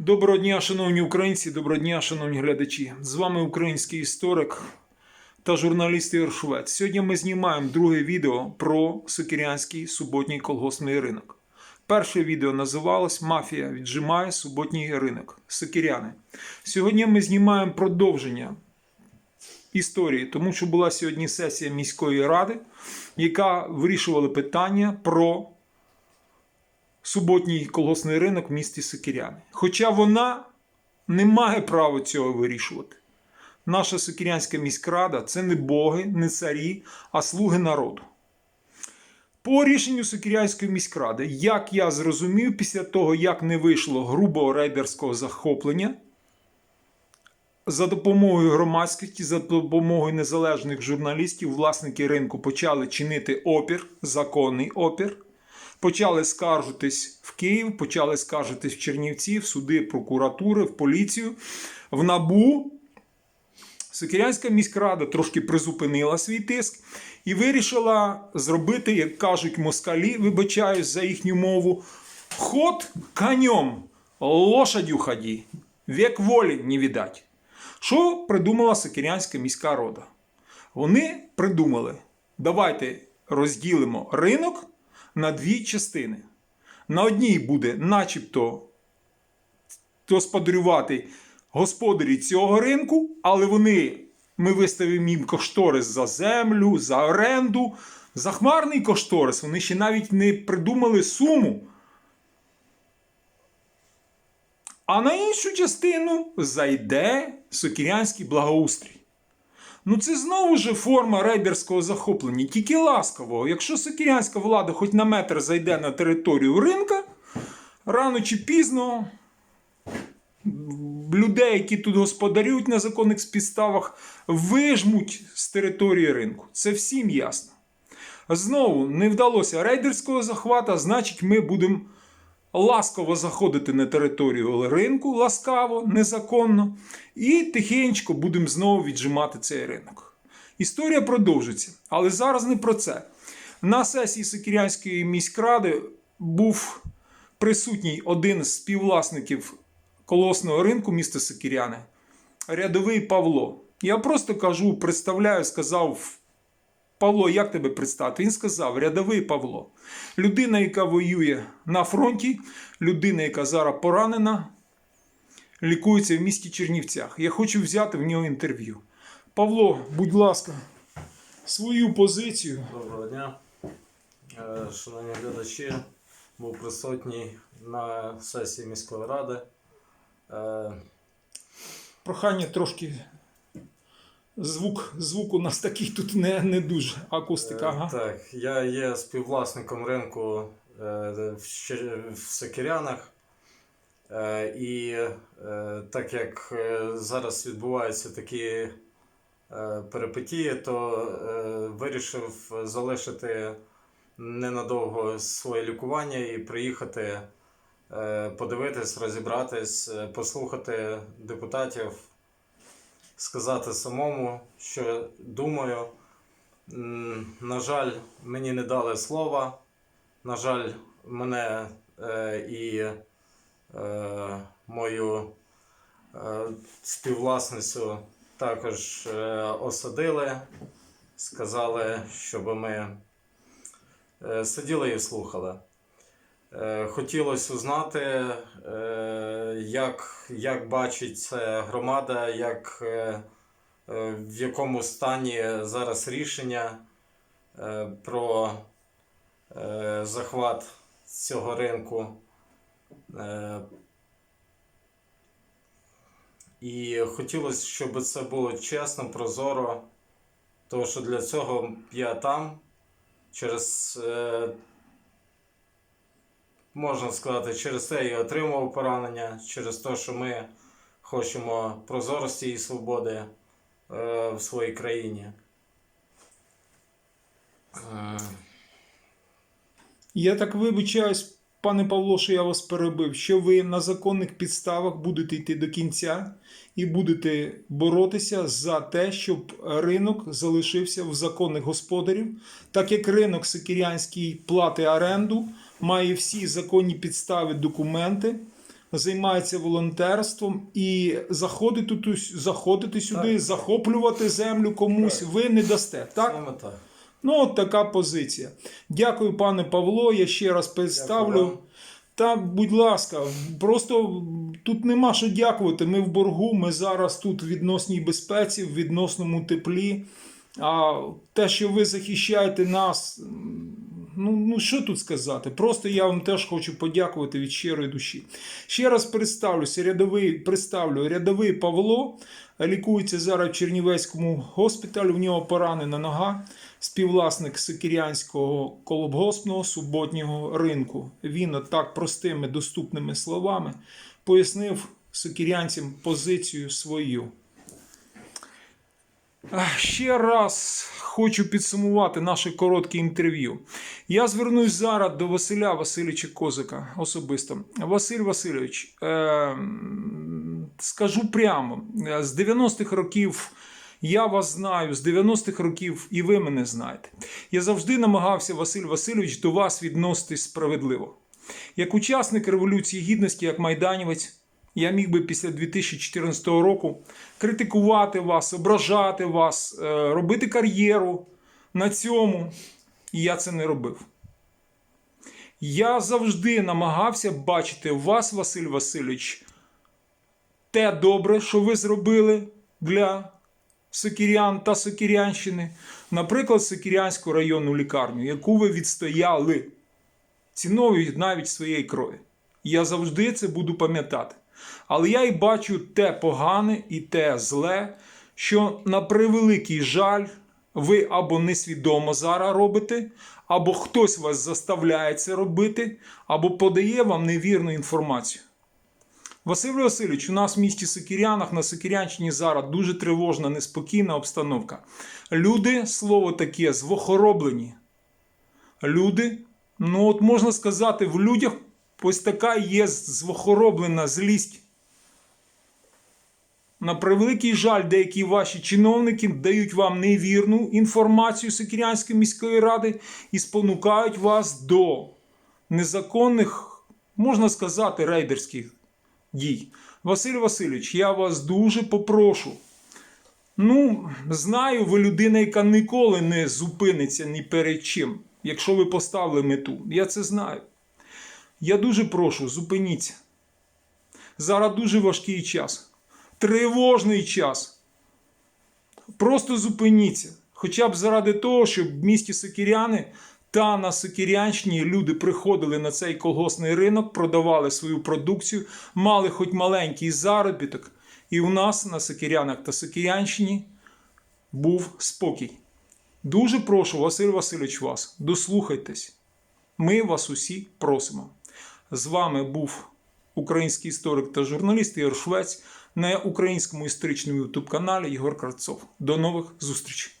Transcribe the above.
Доброго дня, шановні українці, доброго дня, шановні глядачі. З вами український історик та журналіст Ігор Швець. Сьогодні ми знімаємо друге відео про Сокирянський суботній колгоспний ринок. Перше відео називалось Мафія віджимає суботній ринок. Сокиряни. Сьогодні ми знімаємо продовження історії, тому що була сьогодні сесія міської ради, яка вирішувала питання про суботній колгоспний ринок в місті Сокиряни. Хоча вона не має права цього вирішувати. Наша Сокирянська міськрада це не боги, не царі, а слуги народу. По рішенню Сокирянської міськради, як я зрозумів, після того, як не вийшло грубого рейдерського захоплення, за допомогою громадськості, за допомогою незалежних журналістів, власники ринку почали чинити опір, законний опір. Почали скаржитись в Київ, почали скаржитись в Чернівці, в суди прокуратури, в поліцію, в НАБУ. Сокирянська міськрада трошки призупинила свій тиск і вирішила зробити, як кажуть москалі, вибачаюсь за їхню мову, ход конем, лошадю ході, век волі не віддать. Що придумала Сокирянська міська рада? Вони придумали: давайте розділимо ринок на дві частини. На одній буде, начебто, господарювати господарі цього ринку, але вони, ми виставимо їм кошторис за землю, за оренду, за хмарний кошторис. Вони ще навіть не придумали суму. А на іншу частину зайде сокірянський благоустрій. Ну, це знову ж форма рейдерського захоплення, тільки ласкового. Якщо сокірянська влада хоч на метр зайде на територію ринка, рано чи пізно людей, які тут господарюють на законних підставах, вижмуть з території ринку. Це всім ясно. Знову не вдалося рейдерського захвата, значить, ми будемо ласково заходити на територію ринку, ласкаво, незаконно, і тихенько будемо знову віджимати цей ринок. Історія продовжиться, але зараз не про це. На сесії Сокірянської міськради був присутній один з співвласників колосного ринку міста Сокіряни, рядовий Павло. Я просто кажу, представляю, сказав Павло, як тебе представити? Він сказав: рядовий Павло. Людина, яка воює на фронті, людина, яка зараз поранена, лікується в місті Чернівцях. Я хочу взяти в нього інтерв'ю. Павло, будь ласка, свою позицію. Доброго дня, Е, шановні глядачі. Був присутній на сесії міської ради. Е, Прохання трошки. Звук, звук у нас такий тут не, не дуже. Акустика. е, Ага. Так, я є співвласником ринку е, в, Сокирянах. Е, І так як зараз відбуваються такі перипетії, то вирішив залишити ненадовго своє лікування і приїхати подивитись, розібратись, послухати депутатів, сказати самому, що думаю. На жаль, мені не дали слова. На жаль, мене е, і е, мою е, співвласницю також е, осадили. Сказали, щоб ми е, сиділи і слухали. Е, Хотілося узнати, е, як, як бачить це громада, як, е, в якому стані зараз рішення про захват цього ринку. І хотілося, щоб це було чесно, прозоро, тому що для цього я там через, можна сказати, через це і отримав поранення, через те, що ми хочемо прозорості і свободи е, в своїй країні. Е, Я так вибачаюсь, пане Павло, що я вас перебив, що ви на законних підставах будете йти до кінця і будете боротися за те, щоб ринок залишився в законних господарів, так як ринок Сикірянський платить оренду, має всі законні підстави, документи. займається волонтерством і заходити, тут, заходити сюди, Так. захоплювати землю комусь ви не дасте. Так? Саме так. Ну, от така позиція. Дякую, пане Павло. Я ще раз представлю. Дякую. Та, будь ласка, просто тут нема що дякувати. Ми в боргу, ми зараз тут в відносній безпеці, в відносному теплі. А те, що ви захищаєте нас, ну, ну що тут сказати? Просто я вам теж хочу подякувати від щирої душі. Ще раз представлюся, рядовий, представлю, рядовий Павло лікується зараз в Чернівецькому госпіталі, в нього поранена нога, співвласник Сикірянського колобгоспного суботнього ринку. Він отак простими доступними словами пояснив сокірянцям позицію свою. Ще раз хочу підсумувати наше коротке інтерв'ю. Я звернусь зараз до Василя Васильовича Козика особисто. Василь Васильович, е, скажу прямо, е, з 90-х років я вас знаю, з 90-х років і ви мене знаєте. Я завжди намагався, Василь Васильович, до вас відноситись справедливо. Як учасник Революції Гідності, як майданівець, я міг би після 2014 року критикувати вас, ображати вас, е, робити кар'єру на цьому. І я це не робив. Я завжди намагався бачити в вас, Василь Васильович, те добре, що ви зробили для Сокірян та Сокірянщини. Наприклад, Сокірянську районну лікарню, яку ви відстояли ціною навіть своєї крові. Я завжди це буду пам'ятати. Але я й бачу те погане і те зле, що на превеликий жаль, ви або несвідомо зараз робите, або хтось вас заставляє це робити, або подає вам невірну інформацію. Василь Васильович, у нас в місті Сокірянах на Сокірянщині зараз дуже тривожна, неспокійна обстановка. Люди, слово таке, звохороблені. Люди, ну от можна сказати, в людях ось така є звохороблена злість. На превеликий жаль, деякі ваші чиновники дають вам невірну інформацію Сокірянської міської ради і спонукають вас до незаконних, можна сказати, рейдерських дій. Василь Васильович, я вас дуже попрошу. Ну, знаю, ви людина, яка ніколи не зупиниться ні перед чим, якщо ви поставили мету. Я це знаю. Я дуже прошу, зупиніться. Зараз дуже важкий час. Тривожний час. Просто зупиніться. Хоча б заради того, щоб в місті Сокіряни та на Сокірянщині люди приходили на цей колгосний ринок, продавали свою продукцію, мали хоч маленький заробіток. І у нас на Сокірянах та Сокірянщині був спокій. Дуже прошу, Василь Васильович, вас, дослухайтесь. Ми вас усі просимо. З вами був український історик та журналіст Ігор Швець на українському історичному ютуб каналі Ігор Кравцов. До нових зустрічей!